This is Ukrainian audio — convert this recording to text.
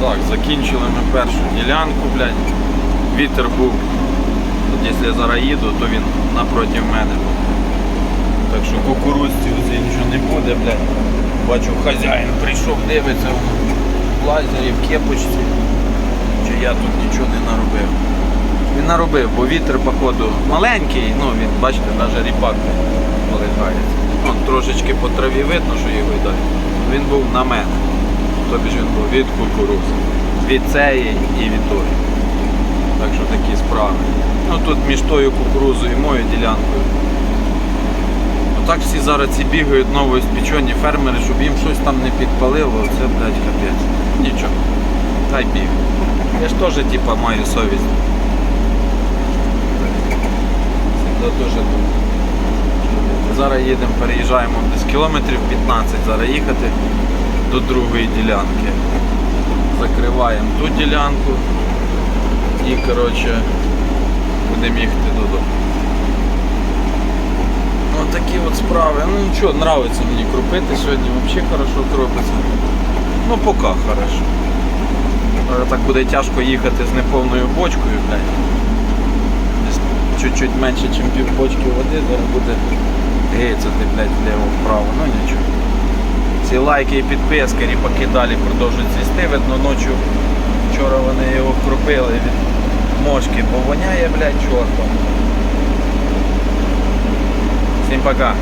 Так, закінчили ми першу ділянку, блядь. Вітер був. От якщо я зараз їду, то він напроти мене. Так що кукурузці оце нічого не буде, блядь. Бачу, хазяїн прийшов, дивиться в лазері, в кепочці. Чи я тут нічого не наробив. Він наробив, бо вітер, походу, маленький, ну він, бачите, навіть ріпак полигається. Он трошечки по траві видно, що його йде. Він був на мене. Тобі ж він був від кукурузи. Від цієї і від тої. Так що такі справи. Ну тут між тою кукурузою і моєю ділянкою. Отак всі зараз ці бігають новоіспечені фермери, щоб їм щось там не підпалило, це, блядь, капець. Нічого. Хай бігають. Я ж теж типа маю совість. Це теж думаю. Зараз їдемо, переїжджаємо десь кілометрів 15 зараз їхати до другої ділянки. Закриваємо ту ділянку і коротше будемо їхати додому. Ось такі от справи. Ну нічого, нравиться мені крупити сьогодні, взагалі хорошо кропиться. Ну поки хорошо. Так буде тяжко їхати з неповною бочкою, блядь. Чуть-чуть менше, ніж пів бочки води, зараз буде гейцати, блядь, вліво-вправо, ну нічого. Ці лайки і підписки, ріпаки далі продовжують цвісти. Видно, ночі вчора вони його кропили від мошки, бо воняє, блядь, чортом. Всім пока.